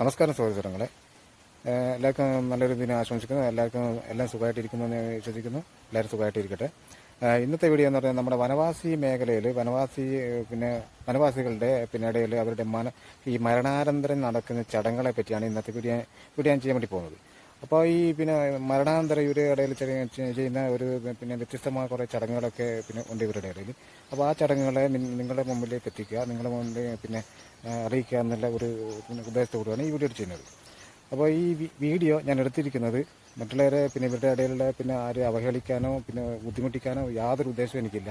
നമസ്കാരം സഹോദരങ്ങളെ. എല്ലാവർക്കും നല്ലൊരു ദിനം ആശംസിക്കുന്നു. എല്ലാവർക്കും എല്ലാം സുഖമായിട്ടിരിക്കുന്നു എന്ന് വിശ്വസിക്കുന്നു. എല്ലാവരും സുഖമായിട്ടിരിക്കട്ടെ. ഇന്നത്തെ വീഡിയോ എന്ന് പറഞ്ഞാൽ നമ്മുടെ വനവാസി മേഖലയിൽ വനവാസി പിന്നെ വനവാസികളുടെ പിന്നെ ഇടയിൽ അവരുടെ മന ഈ മരണാനന്തരം നടക്കുന്ന ചടങ്ങുകളെ പറ്റിയാണ് ഇന്നത്തെ വീഡിയോ വീഡിയോ ഞാൻ ചെയ്യാൻ വേണ്ടി പോകുന്നത്. അപ്പോൾ ഈ പിന്നെ മരണാനന്തരം ഇവരുടെ ഇടയിൽ ചെയ്യ- ചെയ്യ- ചെയ്യുന്ന ഒരു പിന്നെ വ്യത്യസ്തമായ കുറേ ചടങ്ങുകളൊക്കെ പിന്നെ ഉണ്ട് ഇവരുടെ ഇടയിൽ. അപ്പോൾ ആ ചടങ്ങുകളെ നിങ്ങളുടെ മുമ്പിലേക്ക് എത്തിക്കുക നിങ്ങളുടെ മുമ്പിൽ പിന്നെ അറിയിക്കുക എന്നുള്ള ഒരു പിന്നെ ഉദ്ദേശത്തോടുകൂടിയാണ് ഈ വീഡിയോ ചെയ്യുന്നത്. അപ്പോൾ ഈ വീഡിയോ ഞാൻ എടുത്തിരിക്കുന്നത് മറ്റുള്ളവരെ പിന്നെ ഇവരുടെ ഇടയിലുള്ള പിന്നെ ആരെ അവഹേളിക്കാനോ പിന്നെ ബുദ്ധിമുട്ടിക്കാനോ യാതൊരു ഉദ്ദേശവും എനിക്കില്ല.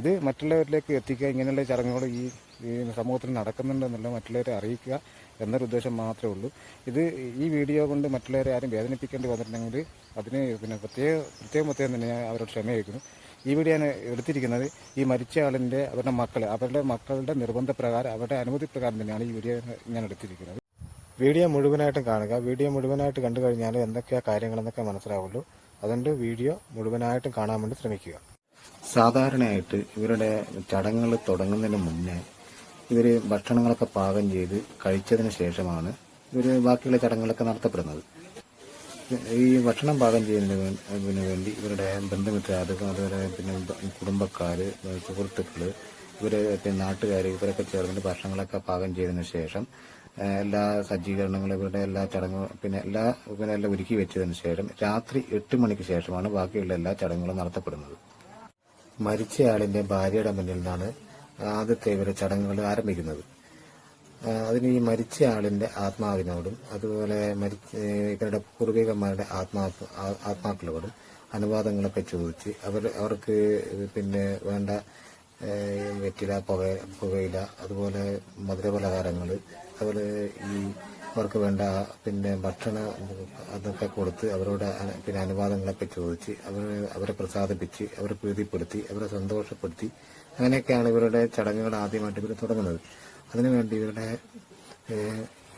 ഇത് മറ്റുള്ളവരിലേക്ക് എത്തിക്കുക ഇങ്ങനെയുള്ള ചടങ്ങുകൾ ഈ ഈ സമൂഹത്തിൽ നടക്കുന്നുണ്ടെന്നുള്ള മറ്റുള്ളവരെ അറിയിക്കുക എന്നൊരു ഉദ്ദേശം മാത്രമേ ഉള്ളൂ. ഇത് ഈ വീഡിയോ കൊണ്ട് മറ്റുള്ളവരെ ആരും വേദനിപ്പിക്കേണ്ടി വന്നിട്ടുണ്ടെങ്കിൽ അതിന് പിന്നെ പ്രത്യേക പ്രത്യേകം പ്രത്യേകം തന്നെ ഞാൻ അവരോട് ക്ഷമ ചോദിക്കുന്നു. ഈ വീഡിയോ ഞാൻ എടുത്തിരിക്കുന്നത് ഈ മരിച്ച ആളിന്റെ അവരുടെ മക്കൾ അവരുടെ മക്കളുടെ നിർബന്ധപ്രകാരം അവരുടെ അനുമതി പ്രകാരം തന്നെയാണ് ഈ വീഡിയോ ഞാൻ എടുത്തിരിക്കുന്നത്. വീഡിയോ മുഴുവനായിട്ടും കാണുക. വീഡിയോ മുഴുവനായിട്ട് കണ്ടു കഴിഞ്ഞാൽ എന്തൊക്കെയാണ് കാര്യങ്ങളെന്നൊക്കെ മനസ്സിലാവുള്ളൂ. അതുകൊണ്ട് വീഡിയോ മുഴുവനായിട്ടും കാണാൻ വേണ്ടി ശ്രമിക്കുക. സാധാരണയായിട്ട് ഇവരുടെ ചടങ്ങുകൾ തുടങ്ങുന്നതിന് മുന്നേ ഇവർ ഭക്ഷണങ്ങളൊക്കെ പാകം ചെയ്ത് കഴിച്ചതിന് ശേഷമാണ് ഇവർ ബാക്കിയുള്ള ചടങ്ങുകളൊക്കെ നടത്തപ്പെടുന്നത്. ഈ ഭക്ഷണം പാകം ചെയ്യുന്നതിന് വേണ്ടി ഇവരുടെ ബന്ധുമിത്ര അതുപോലെ പിന്നെ കുടുംബക്കാർ സുഹൃത്തുക്കൾ ഇവർ പിന്നെ നാട്ടുകാർ ഇവരൊക്കെ ചേർന്നിട്ട് ഭക്ഷണങ്ങളൊക്കെ പാകം ചെയ്തതിന് ശേഷം എല്ലാ സജ്ജീകരണങ്ങളും ഇവരുടെ എല്ലാ ചടങ്ങും പിന്നെ എല്ലാ പിന്നെ എല്ലാം ഒരുക്കി വെച്ചതിന് ശേഷം രാത്രി എട്ട് മണിക്ക് ശേഷമാണ് ബാക്കിയുള്ള എല്ലാ ചടങ്ങുകളും നടത്തപ്പെടുന്നത്. മരിച്ചയാളിന്റെ ഭാര്യയുടെ മുന്നിൽ നിന്നാണ് ആദ്യത്തെ ഇവരെ ചടങ്ങുകൾ ആരംഭിക്കുന്നത്. അതിന് ഈ മരിച്ച ആളിന്റെ ആത്മാവിനോടും അതുപോലെ മരിച്ച ഇവരുടെ പൂർവികന്മാരുടെ ആത്മാ ആത്മാക്കളോടും അനുവാദങ്ങളൊക്കെ ചോദിച്ച് അവർ അവർക്ക് പിന്നെ വേണ്ട വെറ്റില പുക പുകയില അതുപോലെ മധുരപലഹാരങ്ങൾ അതുപോലെ ഈ അവർക്ക് വേണ്ട പിന്നെ ഭക്ഷണ അതൊക്കെ കൊടുത്ത് അവരോട് പിന്നെ അനുവാദങ്ങളൊക്കെ ചോദിച്ച് അവർ അവരെ പ്രസാദിപ്പിച്ച് അവരെ പ്രീതിപ്പെടുത്തി അവരെ സന്തോഷപ്പെടുത്തി അങ്ങനെയൊക്കെയാണ് ഇവരുടെ ചടങ്ങുകൾ ആദ്യമായിട്ട് ഇവർ തുടങ്ങുന്നത്. അതിനുവേണ്ടി ഇവരുടെ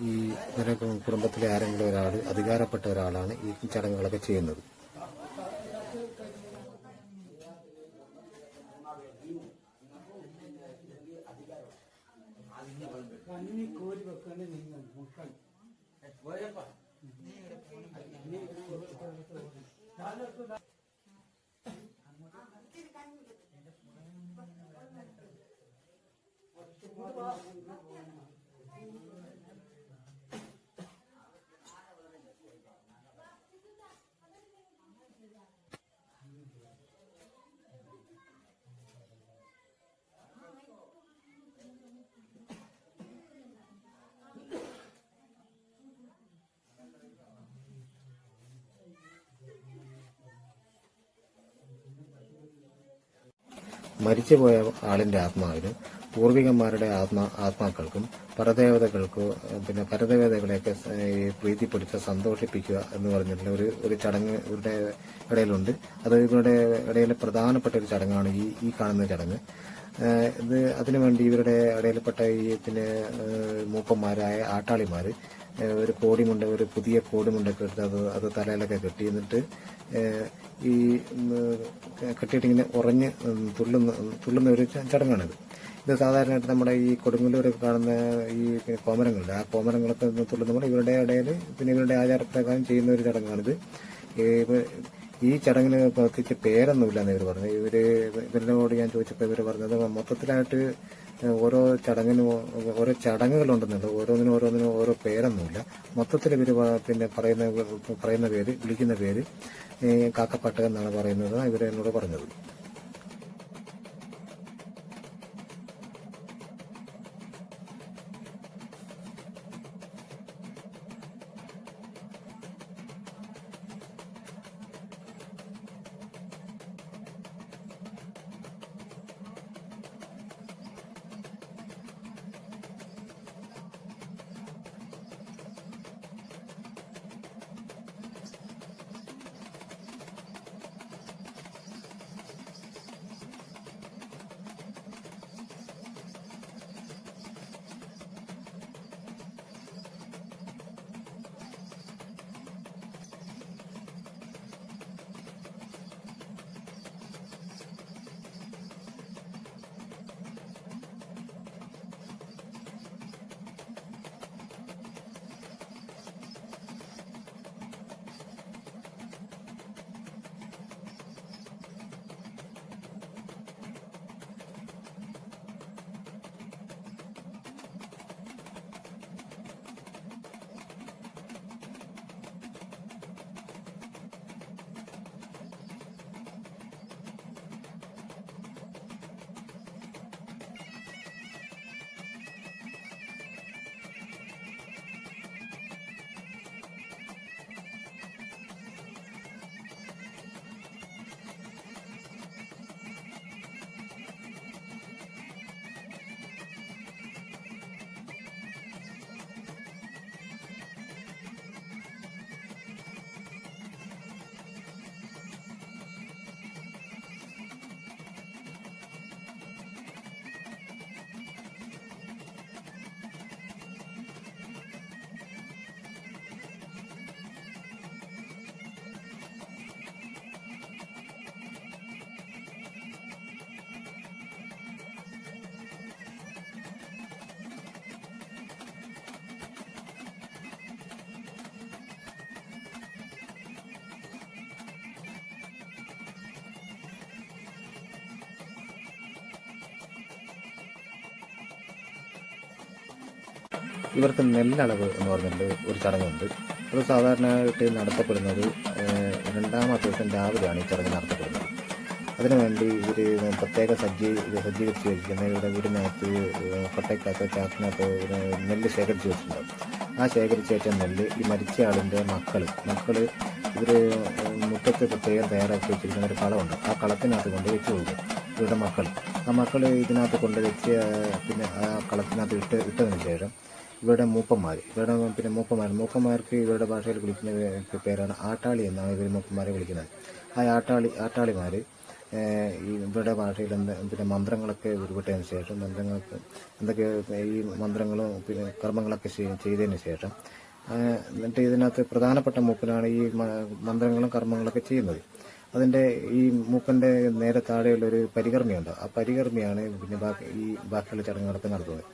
ഈ ഇവരുടെ കുടുംബത്തിലെ ആരെങ്കിലും ഒരാൾ അധികാരപ്പെട്ട ഒരാളാണ് ഈ ചടങ്ങുകളൊക്കെ ചെയ്യുന്നത്. മരിച്ചുപോയ ആളിന്റെ ആത്മാവിനും പൂർവികന്മാരുടെ ആത്മാ ആത്മാക്കൾക്കും പരദേവതകൾക്കോ പിന്നെ പരദേവതകളെയൊക്കെ പ്രീതിപ്പെടുത്തുക സന്തോഷിപ്പിക്കുക എന്ന് പറഞ്ഞിട്ടുള്ള ഒരു ഒരു ചടങ്ങ് ഇവരുടെ ഇടയിലുണ്ട്. അത് ഇവരുടെ ഇടയിലെ പ്രധാനപ്പെട്ട ഒരു ചടങ്ങാണ് ഈ ഈ കാണുന്ന ചടങ്ങ്. ഇത് അതിനുവേണ്ടി ഇവരുടെ ഇടയിൽപ്പെട്ട ഈ പിന്നെ മൂപ്പന്മാരായ ആട്ടാളിമാർ ഒരു കോടിമുണ്ട ഒരു പുതിയ കോടിമുണ്ടൊക്കെ എടുത്ത് അത് അത് തലയിലൊക്കെ കെട്ടി എന്നിട്ട് ഈ കെട്ടിയിട്ടിങ്ങനെ കെട്ടിയിട്ട് ഉറഞ്ഞ് തുള്ളുന്ന തുള്ളുന്ന ഒരു ചടങ്ങാണിത്. ഇത് സാധാരണയായിട്ട് നമ്മുടെ ഈ കൊടുങ്ങല്ലൂരൊക്കെ കാണുന്ന ഈ കോമരങ്ങളുണ്ട്. ആ കോമരങ്ങളൊക്കെ തുള്ളി നമ്മൾ ഇവരുടെ ഇടയിൽ പിന്നെ ഇവരുടെ ആചാരപ്രകാരം ചെയ്യുന്ന ഒരു ചടങ്ങാണിത്. ഈ ചടങ്ങിന് പ്രത്യേകിച്ച് പേരൊന്നുമില്ലെന്ന് ഇവർ പറഞ്ഞു. ഇവർ ഇവരോട് ഞാൻ ചോദിച്ചപ്പോൾ ഇവർ പറഞ്ഞത് മൊത്തത്തിലായിട്ട് ഓരോ ചടങ്ങിനും ഓരോ ചടങ്ങുകളുണ്ടെന്നുണ്ട്. ഓരോന്നിനും ഓരോന്നിനും ഓരോ പേരൊന്നുമില്ല. മൊത്തത്തിൽ ഇവർ പിന്നെ പറയുന്ന പറയുന്ന പേര് വിളിക്കുന്ന പേര് കാക്കപ്പട്ട എന്നാണ് പറയുന്നത് ഇവരെന്നോട് പറഞ്ഞത്. ഇവർക്ക് നെല്ലളവ് എന്ന് പറഞ്ഞിട്ട് ഒരു ചടങ്ങുണ്ട്. അത് സാധാരണയായിട്ട് നടത്തപ്പെടുന്നത് രണ്ടാമത്തെ ദിവസം രാവിലെയാണ് ഈ ചടങ്ങ് നടത്തപ്പെടുന്നത്. അതിനുവേണ്ടി ഇവർ പ്രത്യേക സജ്ജീ സജ്ജീകരിച്ച് വെച്ചിരിക്കുന്ന ഇവിടെ വീടിനകത്ത് കൊട്ടയ്ക്കകത്ത് ചാക്കിനകത്ത് നെല്ല് ശേഖരിച്ച് വെച്ചിട്ടുണ്ടാവും ആ ശേഖരിച്ച് വെച്ച നെല്ല് ഈ മരിച്ച ആളിന്റെ മക്കൾ മക്കൾ ഇവർ മുറ്റത്ത് പ്രത്യേകം തയ്യാറാക്കി വെച്ചിരിക്കുന്ന ഒരു കളമുണ്ട്. ആ കളത്തിനകത്ത് കൊണ്ട് വെച്ച് കൊടുക്കും ഇവരുടെ മക്കൾ ആ മക്കൾ ഇതിനകത്ത് കൊണ്ട് വെച്ച് പിന്നെ ആ കളത്തിനകത്ത് ഇട്ട് ഇട്ടതിന് ശേഷം ഇവരുടെ മൂപ്പന്മാർ ഇവരുടെ പിന്നെ മൂപ്പന്മാർ മൂപ്പന്മാർക്ക് ഇവരുടെ ഭാഷയിൽ വിളിക്കുന്ന പേരാണ് ആട്ടാളി എന്നാണ് ഇവർ മൂപ്പന്മാരെ വിളിക്കുന്നത്. ആ ആട്ടാളി ആട്ടാളിമാർ ഇവരുടെ ഭാഷയിൽ എന്താ പിന്നെ മന്ത്രങ്ങളൊക്കെ ഉരുവിട്ടതിന് ശേഷം മന്ത്രങ്ങൾക്ക് എന്തൊക്കെ ഈ മന്ത്രങ്ങളും പിന്നെ കർമ്മങ്ങളൊക്കെ ചെയ്- ചെയ്തതിന് ശേഷം എന്നിട്ട് ഇതിനകത്ത് പ്രധാനപ്പെട്ട മൂപ്പനാണ് ഈ മന്ത്രങ്ങളും കർമ്മങ്ങളൊക്കെ ചെയ്യുന്നത്. അതിന്റെ ഈ മൂപ്പന്റെ നേരെ താഴെയുള്ള ഒരു പരികർമ്മിയുണ്ട്. ആ പരികർമ്മിയാണ് പിന്നെ ബാക്കി ഈ ബാക്കിയുള്ള ചടങ്ങുകളൊക്കെ നടത്തുന്നത്.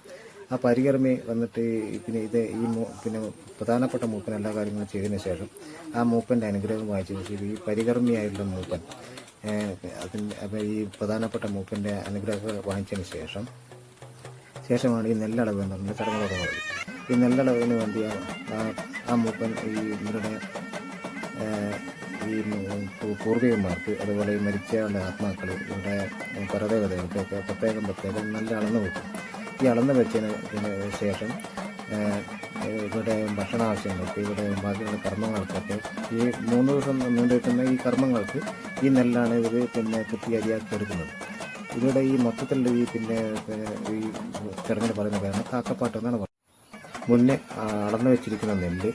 ആ പരികർമ്മി വന്നിട്ട് പിന്നെ ഇത് ഈ പിന്നെ പ്രധാനപ്പെട്ട മൂപ്പൻ എല്ലാ കാര്യങ്ങളും ചെയ്തതിന് ശേഷം ആ മൂപ്പന്റെ അനുഗ്രഹം വായിച്ചു. ഈ പരികർമ്മിയായിട്ടുള്ള മൂപ്പൻ അതിന്റെ അപ്പോൾ ഈ പ്രധാനപ്പെട്ട മൂപ്പന്റെ അനുഗ്രഹം വാങ്ങിച്ചതിന് ശേഷം ശേഷമാണ് ഈ നെല്ലടവ് എന്ന് പറഞ്ഞ ചടങ്ങുകൾ ഈ നെല്ലടവിന് വേണ്ടി ആ- മൂപ്പൻ ഈ ഇവരുടെ ഈ പൂർവികന്മാർക്ക് അതുപോലെ ഈ മരിച്ചവരുടെ ആത്മാക്കൾ ഇവരുടെ പരദേവതകൾക്കൊക്കെ പ്രത്യേകം പ്രത്യേകം നല്ല അളന്ന് വെക്കും ഈ അളന്ന് വെച്ചതിന് ശേഷം ഇവിടെ ഭക്ഷണ ആവശ്യങ്ങൾക്ക് ഇവിടെ ബാക്കിയുള്ള കർമ്മങ്ങൾക്കൊക്കെ ഈ മൂന്ന് ദിവസം നീണ്ടു ഈ കർമ്മങ്ങൾക്ക് ഈ നെല്ലാണ് ഇവർ പിന്നെ കുത്തി അരിയാക്കി എടുക്കുന്നത്. ഇവരുടെ ഈ മൊത്തത്തിലുള്ള ഈ പിന്നെ ഈ ചടങ്ങിന് പറയുന്ന പേരാണ് കാക്കപ്പാട്ട് എന്നാണ് പറയുന്നത്. മുന്നേ അളന്ന് വെച്ചിരിക്കുന്ന നെല്ല്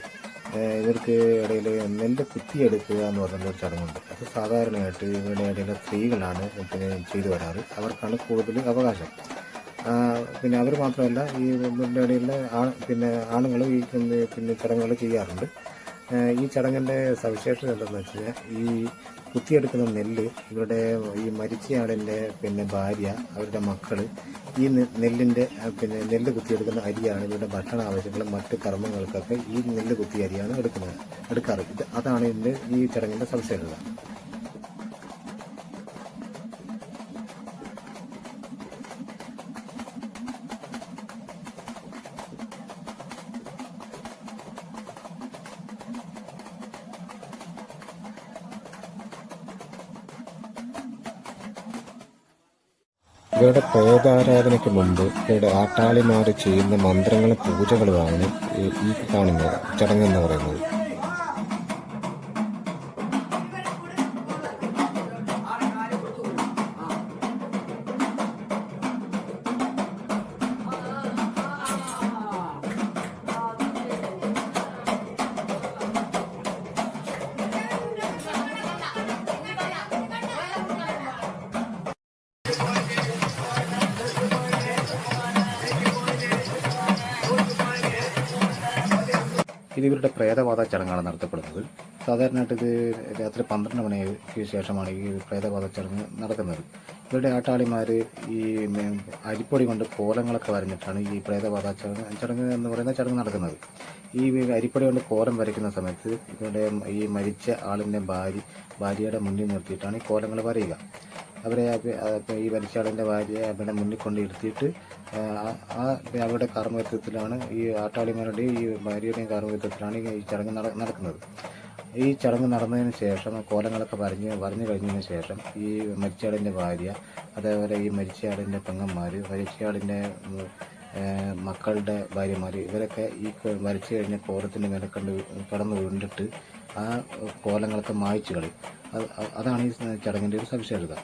ഇവർക്ക് ഇടയിൽ നെല്ല് കുത്തിയെടുക്കുക എന്ന് പറയുന്ന ഒരു ചടങ്ങുണ്ട്. അത് സാധാരണയായിട്ട് ഇവരുടെ ഇടയിലെ സ്ത്രീകളാണ് പിന്നെ ചെയ്തു വരാറ്. അവർക്കാണ് കൂടുതൽ അവകാശം. പിന്നെ അവർ മാത്രമല്ല ഈ ഇടയിലെ ആ പിന്നെ ആണുങ്ങളും ഈ പിന്നെ ചടങ്ങുകൾ ചെയ്യാറുണ്ട്. ഈ ചടങ്ങിന്റെ സവിശേഷത എന്താണെന്ന് വെച്ച് കഴിഞ്ഞാൽ ഈ കുത്തിയെടുക്കുന്ന നെല്ല് ഇവരുടെ ഈ മരിച്ചയാളിന്റെ പിന്നെ ഭാര്യ അവരുടെ മക്കൾ ഈ നെല്ലിന്റെ പിന്നെ നെല്ല് കുത്തിയെടുക്കുന്ന അരിയാണ് ഇവരുടെ ഭക്ഷണ ആവശ്യങ്ങളും മറ്റ് കർമ്മങ്ങൾക്കൊക്കെ ഈ നെല്ല് കുത്തിയ അരിയാണ് എടുക്കുന്നത് എടുക്കാറ്. ഇത് അതാണ് ഇതിന്റെ ഈ ചടങ്ങിന്റെ സവിശേഷത. ഇവരുടെ പ്രേതാരാധനയ്ക്ക് മുമ്പ് ഇവരുടെ ആട്ടാളിമാർ ചെയ്യുന്ന മന്ത്രങ്ങളും പൂജകളുമാണ് ഈ കാണുന്നത് ചടങ്ങ് എന്ന് പറയുന്നത്. പ്രേതബാധ ചടങ്ങാണ് നടത്തപ്പെടുന്നത്. സാധാരണയായിട്ട് ഇത് രാത്രി പന്ത്രണ്ട് മണിക്ക് ശേഷമാണ് ഈ പ്രേതബാധ ചടങ്ങ് നടക്കുന്നത്. ഇവരുടെ ആട്ടാളിമാർ ഈ അരിപ്പൊടി കൊണ്ട് കോലങ്ങളൊക്കെ വരഞ്ഞിട്ടാണ് ഈ പ്രേതബാധ ചടങ്ങ് ചടങ്ങ് എന്ന് പറയുന്ന ചടങ്ങ് നടക്കുന്നത്. ഈ അരിപ്പൊടി കൊണ്ട് കോലം വരയ്ക്കുന്ന സമയത്ത് ഇവരുടെ ഈ മരിച്ച ആളിന്റെ ഭാര്യ ഭാര്യയുടെ മുന്നിൽ നിർത്തിയിട്ടാണ് ഈ കോലങ്ങൾ വരയുക. അവരെ ഈ മരിച്ച ആളിന്റെ ഭാര്യയെ അവരുടെ മുന്നിൽ കൊണ്ട് ഇരുത്തിയിട്ട് ആ അവരുടെ കാർമ്മികത്വത്തിലാണ് ഈ ആട്ടാളിമാരുടെയും ഈ ഭാര്യയുടെയും കാർമ്മികത്വത്തിലാണ് ഈ ചടങ്ങ് നടക്കുന്നത്. ഈ ചടങ്ങ് നടന്നതിന് ശേഷം കോലങ്ങളൊക്കെ വരഞ്ഞ് വരഞ്ഞു കഴിഞ്ഞതിന് ശേഷം ഈ മരിച്ചയാളിന്റെ ഭാര്യ അതേപോലെ ഈ മരിച്ചയാളിന്റെ പെങ്ങന്മാർ മരിച്ചയാളിന്റെ മക്കളുടെ ഭാര്യമാർ ഇവരൊക്കെ ഈ മരിച്ചു കഴിഞ്ഞ കോലത്തിന്റെ മേലെ കണ്ട് കടന്നു വീണ്ടിട്ട് ആ കോലങ്ങളൊക്കെ മായ്ച്ചു കളി അതാണ് ഈ ചടങ്ങിന്റെ ഒരു സവിശേഷത.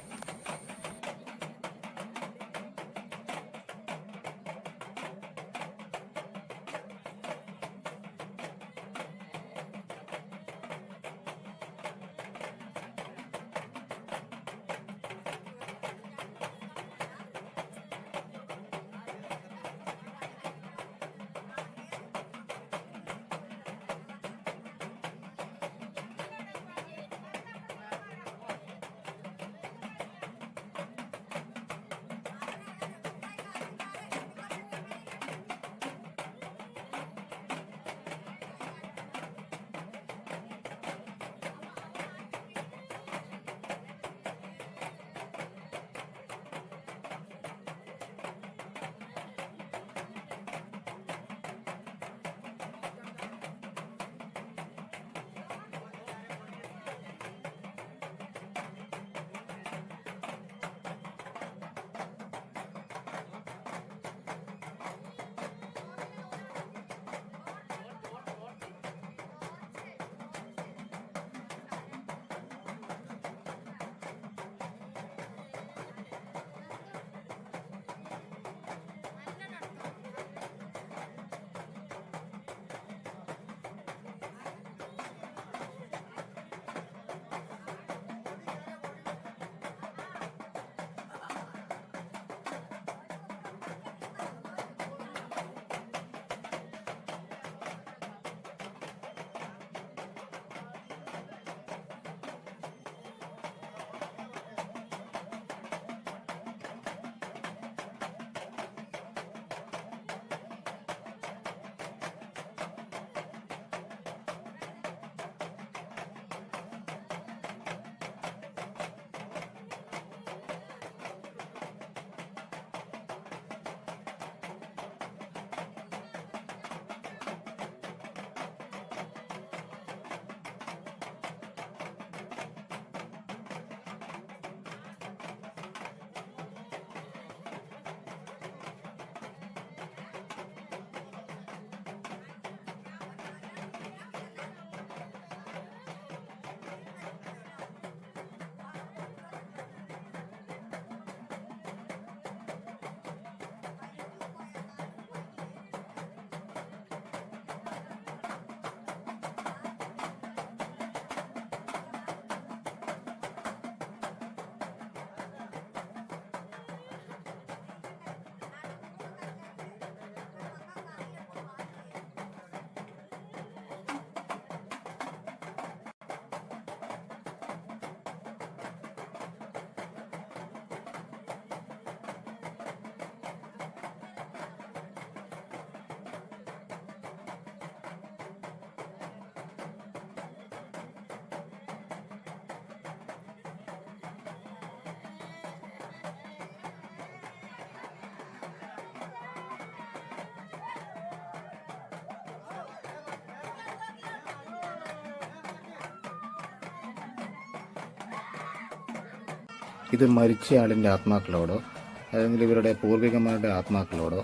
ഇത് മരിച്ചയാളിന്റെ ആത്മാക്കളോടോ അല്ലെങ്കിൽ ഇവരുടെ പൂർവികന്മാരുടെ ആത്മാക്കളോടോ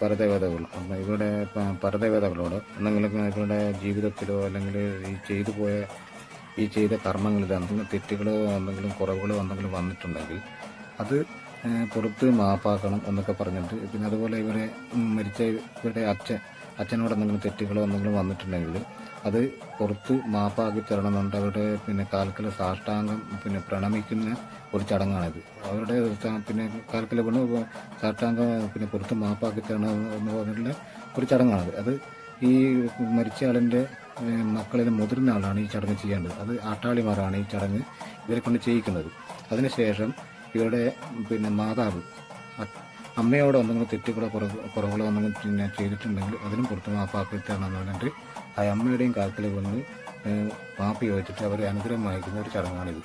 പരദേവതകൾ ഇവരുടെ പരദേവതകളോടോ എന്തെങ്കിലും ഇവരുടെ ജീവിതത്തിലോ അല്ലെങ്കിൽ ഈ ചെയ്തു പോയ ഈ ചെയ്ത കർമ്മങ്ങളിൽ എന്തെങ്കിലും തെറ്റുകളോ എന്തെങ്കിലും കുറവുകളോ എന്തെങ്കിലും വന്നിട്ടുണ്ടെങ്കിൽ അത് പുറത്ത് മാപ്പാക്കണം എന്നൊക്കെ പറഞ്ഞിട്ട് പിന്നെ അതുപോലെ ഇവരെ മരിച്ച ഇവരുടെ അച്ഛൻ അച്ഛനോട് എന്തെങ്കിലും തെറ്റുകളോ എന്തെങ്കിലും വന്നിട്ടുണ്ടെങ്കിൽ അത് പുറത്ത് മാപ്പാക്കി തരണമെന്നുണ്ട്. അവരുടെ പിന്നെ കാൽക്കല സാഷ്ടാംഗം പിന്നെ പ്രണമിക്കുന്ന ഒരു ചടങ്ങാണിത്. അവരുടെ പിന്നെ കാൽക്കല വീണ് സാഷ്ടാംഗം പിന്നെ പുറത്ത് മാപ്പാക്കി തരണം എന്ന് പറഞ്ഞിട്ടുള്ള ഒരു ചടങ്ങാണത്. അത് ഈ മരിച്ച ആളിന്റെ ഏഹ്, മക്കളിൽ മുതിർന്ന ആളാണ് ഈ ചടങ്ങ് ചെയ്യേണ്ടത്. അത് ആട്ടാളിമാരാണ് ഈ ചടങ്ങ് ഇവരെ കൊണ്ട് ചെയ്യിക്കുന്നത്. അതിനുശേഷം ഇവരുടെ പിന്നെ മാതാവ് അമ്മയോട് എന്തെങ്കിലും തെറ്റുകളോ കുറവ് കുറവുകളോ എന്തെങ്കിലും പിന്നെ ചെയ്തിട്ടുണ്ടെങ്കിൽ അതിനും പുറത്ത് മാപ്പാക്കി തരണം എന്ന് പറഞ്ഞിട്ട് ആ അമ്മയുടെയും കാൽക്കൽ വന്ന് പാപ്പി വെച്ചിട്ട് അവർ അനുഗ്രഹം വാങ്ങിക്കുന്ന ഒരു ചടങ്ങാണിത്.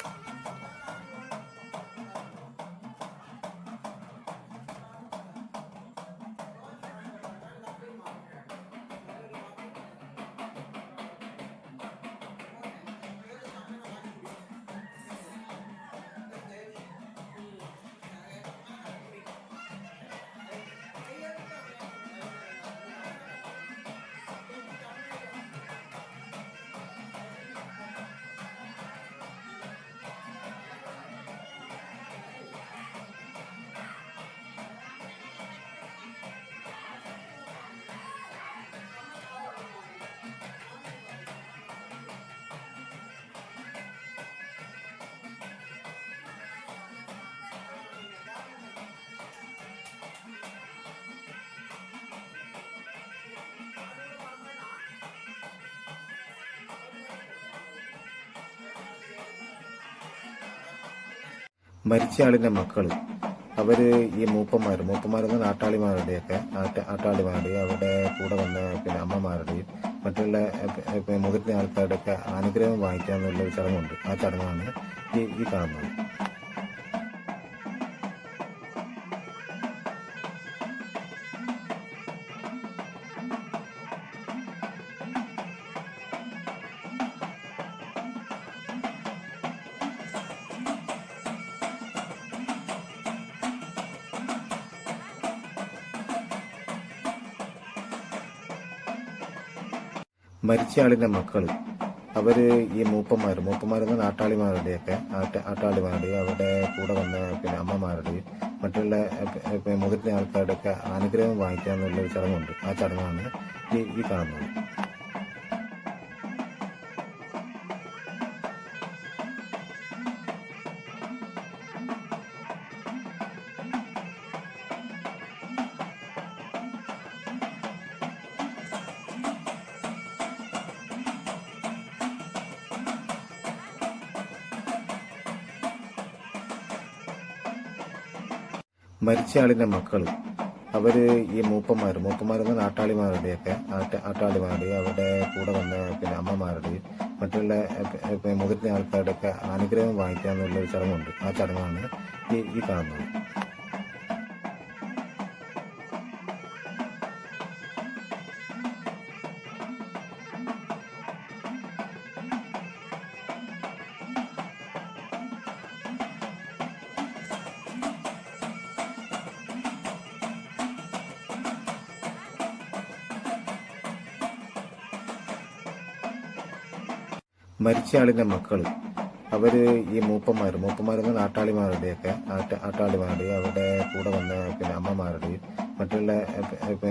മരിച്ചയാളിന്റെ മക്കൾ അവർ ഈ മൂപ്പന്മാർ മൂപ്പന്മാരെന്ന് നാട്ടാളിമാരുടെയൊക്കെ നാട്ട് ആട്ടാളിമാരുടെയും അവരുടെ കൂടെ വന്ന പിന്നെ അമ്മമാരുടെയും മറ്റുള്ള മുതിർന്ന ആൾക്കാരുടെയൊക്കെ അനുഗ്രഹം വാങ്ങിക്കുക എന്നുള്ള ഒരു ചടങ്ങുണ്ട്. ആ ചടങ്ങാണ് ഈ ഈ കാണുന്നത്. മരിച്ചയാളിന്റെ മക്കൾ. അവർ ഈ മൂപ്പന്മാർ മൂപ്പന്മാരെന്ന് നാട്ടാളിമാരുടെയൊക്കെ ആട്ട ആട്ടാളിമാരുടെയും അവരുടെ കൂടെ വന്ന പിന്നെ അമ്മമാരുടെയും മറ്റുള്ള മുതിർന്ന ആൾക്കാരുടെയൊക്കെ അനുഗ്രഹം വാങ്ങിക്കുക എന്നുള്ളൊരു ചടങ്ങുണ്ട്. ആ ചടങ്ങാണ് ഈ ഈ കാണുന്നത്. മരിച്ചയാളിന്റെ മക്കൾ. അവർ ഈ മൂപ്പന്മാർ മൂപ്പന്മാരെന്ന് നാട്ടാളിമാരുടെയൊക്കെ ആട്ട ആട്ടാളിമാരുടെയും അവരുടെ കൂടെ വന്ന പിന്നെ അമ്മമാരുടെയും മറ്റുള്ള മുതിർന്ന ആൾക്കാരുടെയൊക്കെ അനുഗ്രഹം ഒരു ചടങ്ങുണ്ട്. ആ ചടങ്ങാണ് ഈ ഈ കാണുന്നത്. മരിച്ചയാളിന്റെ മക്കൾ അവർ ഈ മൂപ്പന്മാർ മൂപ്പന്മാരെന്ന് നാട്ടാളിമാരുടെയൊക്കെ ആട്ട ആട്ടാളിമാരുടെയും അവരുടെ കൂടെ വന്ന പിന്നെ അമ്മമാരുടെയും മറ്റുള്ള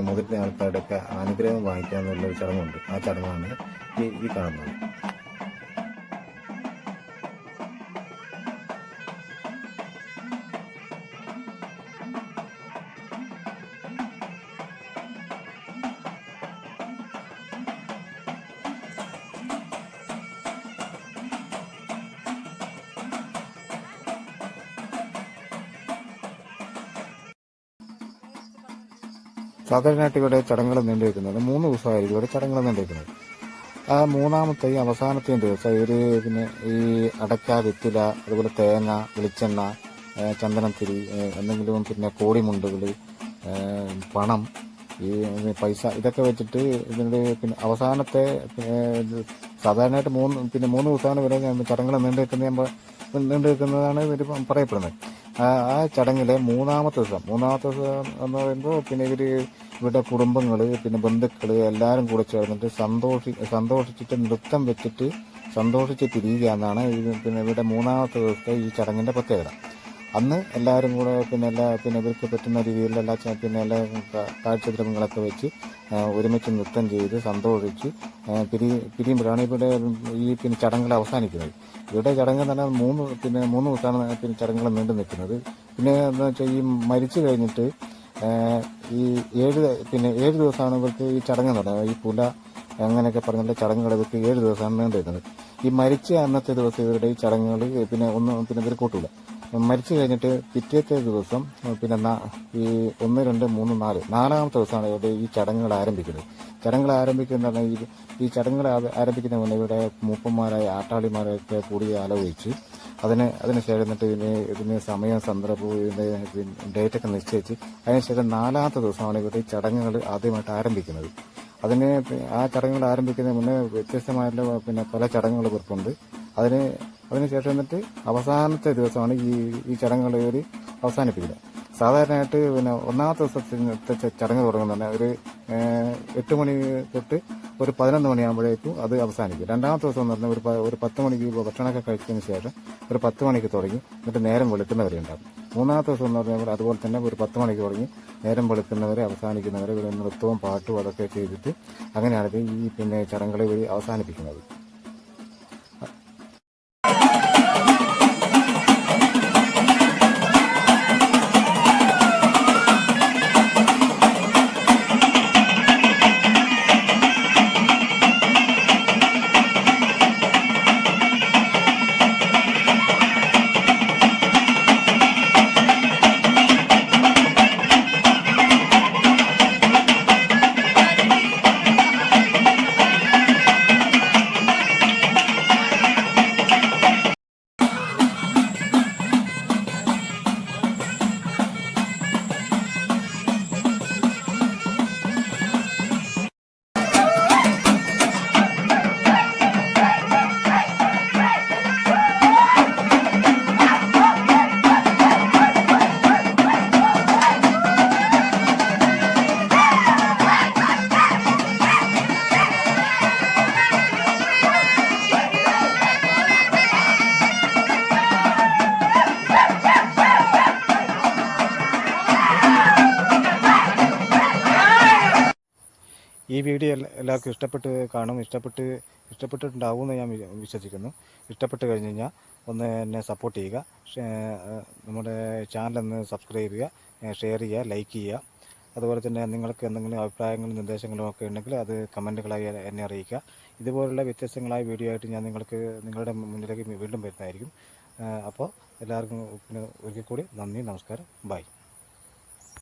മുതിർന്ന ആൾക്കാരുടെയൊക്കെ അനുഗ്രഹം വാങ്ങിക്കുക ഒരു ചടങ്ങുണ്ട്. ആ ചടങ്ങാണ് ഈ ഈ കാണുന്നത്. സാധാരണയായിട്ട് ഇവിടെ ചടങ്ങുകൾ നീണ്ടുവെക്കുന്നത് മൂന്ന് ദിവസമായിരിക്കും ഇവിടെ ചടങ്ങുകൾ നീണ്ടുവെക്കുന്നത് ആ മൂന്നാമത്തെ ഈ അവസാനത്തെയും ദിവസം ഇവർ പിന്നെ ഈ അടയ്ക്ക വെറ്റില അതുപോലെ തേങ്ങ വെളിച്ചെണ്ണ ചന്ദനം ചന്ദനത്തിരി എന്തെങ്കിലും പിന്നെ കോടിമുണ്ടുകൾ പണം ഈ പൈസ ഇതൊക്കെ വെച്ചിട്ട് ഇതിന്റെ പിന്നെ അവസാനത്തെ സാധാരണയായിട്ട് മൂന്ന് പിന്നെ മൂന്ന് ദിവസമാണ് ഇവരെ ചടങ്ങുകൾ നീണ്ടു നിൽക്കുന്ന നീണ്ടു നിൽക്കുന്നതാണ് ഇവർ പറയപ്പെടുന്നത്. ആ ചടങ്ങിലെ മൂന്നാമത്തെ ദിവസം മൂന്നാമത്തെ ദിവസം എന്ന് പറയുമ്പോൾ പിന്നെ ഇവർ ഇവരുടെ കുടുംബങ്ങൾ പിന്നെ ബന്ധുക്കൾ എല്ലാവരും കൂടെ ചേർന്നിട്ട് സന്തോഷി സന്തോഷിച്ചിട്ട് നൃത്തം വെച്ചിട്ട് സന്തോഷിച്ച് പിരിയുക എന്നാണ് പിന്നെ ഇവരുടെ മൂന്നാമത്തെ ദിവസത്തെ ഈ ചടങ്ങിന്റെ പ്രത്യേകത. അന്ന് എല്ലാവരും കൂടെ പിന്നെ എല്ലാ പിന്നെ ഇവർക്ക് പറ്റുന്ന രീതിയിൽ എല്ലാ പിന്നെ എല്ലാ കാഴ്ചദ്രവങ്ങളൊക്കെ വെച്ച് ഒരുമിച്ച് നൃത്തം ചെയ്ത് സന്തോഷിച്ച് പിരി പിരിയുമ്പോഴാണ് ഇവിടെ ഈ പിന്നെ ചടങ്ങുകൾ അവസാനിക്കുന്നത്. ഇവിടെ ചടങ്ങ് തന്നെ മൂന്ന് പിന്നെ മൂന്ന് ദിവസമാണ് പിന്നെ ചടങ്ങുകൾ നീണ്ടു നിൽക്കുന്നത്. പിന്നെ എന്താ വെച്ചാൽ ഈ മരിച്ചു കഴിഞ്ഞിട്ട് ഈ ഏഴ് പിന്നെ ഏഴ് ദിവസമാണ് ഇവർക്ക് ഈ ചടങ്ങ് പറയുന്നത് ഈ പുല അങ്ങനെയൊക്കെ പറഞ്ഞിട്ട് ചടങ്ങുകൾ ഇവർക്ക് ഏഴ് ദിവസമാണ് നീണ്ടു നിൽക്കുന്നത്. ഈ മരിച്ച അന്നത്തെ ദിവസം ഇവരുടെ ഈ ചടങ്ങുകൾ പിന്നെ ഒന്നും പിന്നെ ഇവർ കൂട്ടൂല. മരിച്ചു കഴിഞ്ഞിട്ട് പിറ്റേത്തെ ദിവസം പിന്നെ ഈ ഒന്ന് രണ്ട് മൂന്ന് നാല് നാലാമത്തെ ദിവസമാണ് ഇവിടെ ഈ ചടങ്ങുകൾ ആരംഭിക്കുന്നത്. ചടങ്ങുകൾ ആരംഭിക്കുന്ന ഈ ചടങ്ങുകൾ ആരംഭിക്കുന്ന മുന്നേ ഇവിടെ മൂപ്പന്മാരായ ആട്ടാളിമാരൊക്കെ കൂടി ആലോചിച്ച് അതിന് അതിനുശേഷം എന്നിട്ട് ഇതിന് ഇതിന് സമയം സന്ദർഭവും ഇതിന്റെ ഡേറ്റൊക്കെ നിശ്ചയിച്ച് അതിനുശേഷം നാലാമത്തെ ദിവസമാണ് ഇവിടെ ഈ ചടങ്ങുകൾ ആദ്യമായിട്ട് ആരംഭിക്കുന്നത്. അതിന് ആ ചടങ്ങുകൾ ആരംഭിക്കുന്നതിന് മുന്നേ വ്യത്യസ്തമായിട്ടുള്ള പിന്നെ പല ചടങ്ങുകൾ ഇവർക്കുണ്ട് അതിന് അതിനുശേഷം എന്നിട്ട് അവസാനത്തെ ദിവസമാണ് ഈ ഈ ചടങ്ങുകൾ ഇവർ അവസാനിപ്പിക്കുന്നത് സാധാരണയായിട്ട് പിന്നെ ഒന്നാമത്തെ ദിവസത്തെ ച- ചടങ്ങ് തുടങ്ങുന്ന ഒരു എട്ട് മണി തൊട്ട് ഒരു പതിനൊന്ന് മണിയാകുമ്പോഴേക്കും അത് അവസാനിക്കും. രണ്ടാമത്തെ ദിവസം എന്ന് പറഞ്ഞാൽ ഒരു ഒരു പത്ത് മണിക്ക് ഭക്ഷണമൊക്കെ കഴിച്ചതിന് ശേഷം ഒരു പത്ത് മണിക്ക് തുടങ്ങി എന്നിട്ട് നേരം വെളുക്കുന്നവരെ ഉണ്ടാകും. മൂന്നാമത്തെ ദിവസം എന്ന് പറഞ്ഞാൽ അതുപോലെ തന്നെ ഒരു പത്ത് മണിക്ക് തുടങ്ങി നേരം വെളുക്കുന്നവരെ അവസാനിക്കുന്നവരെ നൃത്തവും പാട്ടും അതൊക്കെ ചെയ്തിട്ട് അങ്ങനെയാണ് ഈ പിന്നെ ചടങ്ങുകൾ ഇവർ അവസാനിപ്പിക്കുന്നത്. എല്ലാവർക്കും ഇഷ്ടപ്പെട്ട് കാണും. ഇഷ്ടപ്പെട്ട് ഇഷ്ടപ്പെട്ടിട്ടുണ്ടാവും എന്ന് ഞാൻ വിശ്വസിക്കുന്നു. ഇഷ്ടപ്പെട്ട് കഴിഞ്ഞ് കഴിഞ്ഞാൽ ഒന്ന് എന്നെ സപ്പോർട്ട് ചെയ്യുക. നമ്മുടെ ചാനലൊന്ന് സബ്സ്ക്രൈബ് ചെയ്യുക. ഷെയർ ചെയ്യുക ലൈക്ക് ചെയ്യുക. അതുപോലെ തന്നെ നിങ്ങൾക്ക് എന്തെങ്കിലും അഭിപ്രായങ്ങളും നിർദ്ദേശങ്ങളും ഒക്കെ ഉണ്ടെങ്കിൽ അത് കമന്റുകളായി എന്നെ അറിയിക്കുക. ഇതുപോലുള്ള വ്യത്യസ്തങ്ങളായ വീഡിയോ ആയിട്ട് ഞാൻ നിങ്ങൾക്ക് നിങ്ങളുടെ മുന്നിലേക്ക് വീണ്ടും വരുന്നതായിരിക്കും. അപ്പോൾ എല്ലാവർക്കും ഒരിക്കൽ കൂടി നന്ദി നമസ്കാരം. ബൈ